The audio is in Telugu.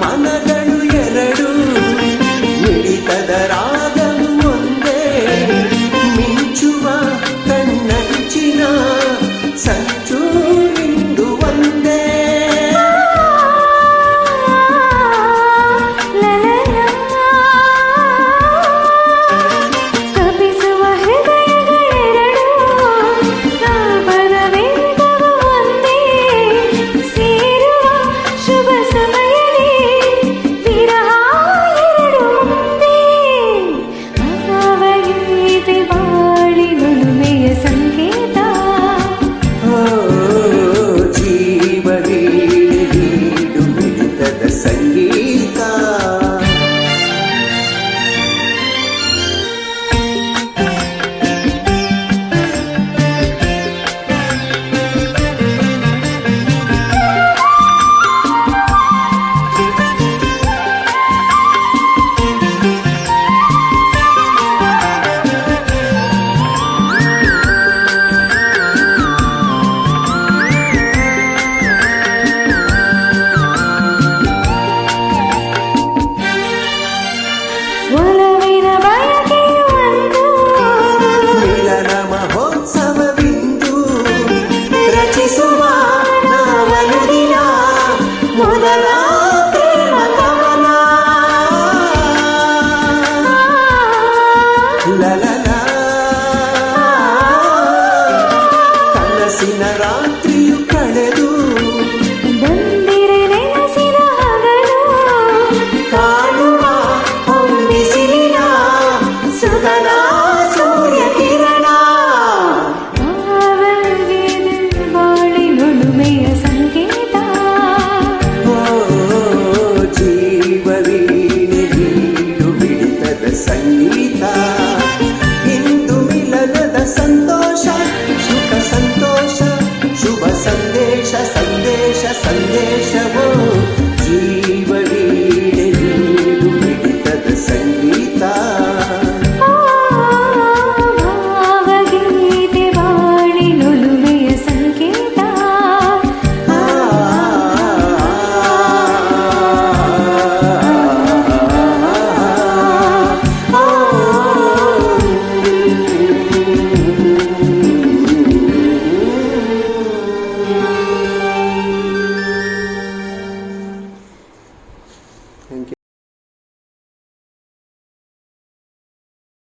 My mana సంతోష సుఖ సంతోష శుభ సందేశ సందేశ సందేశము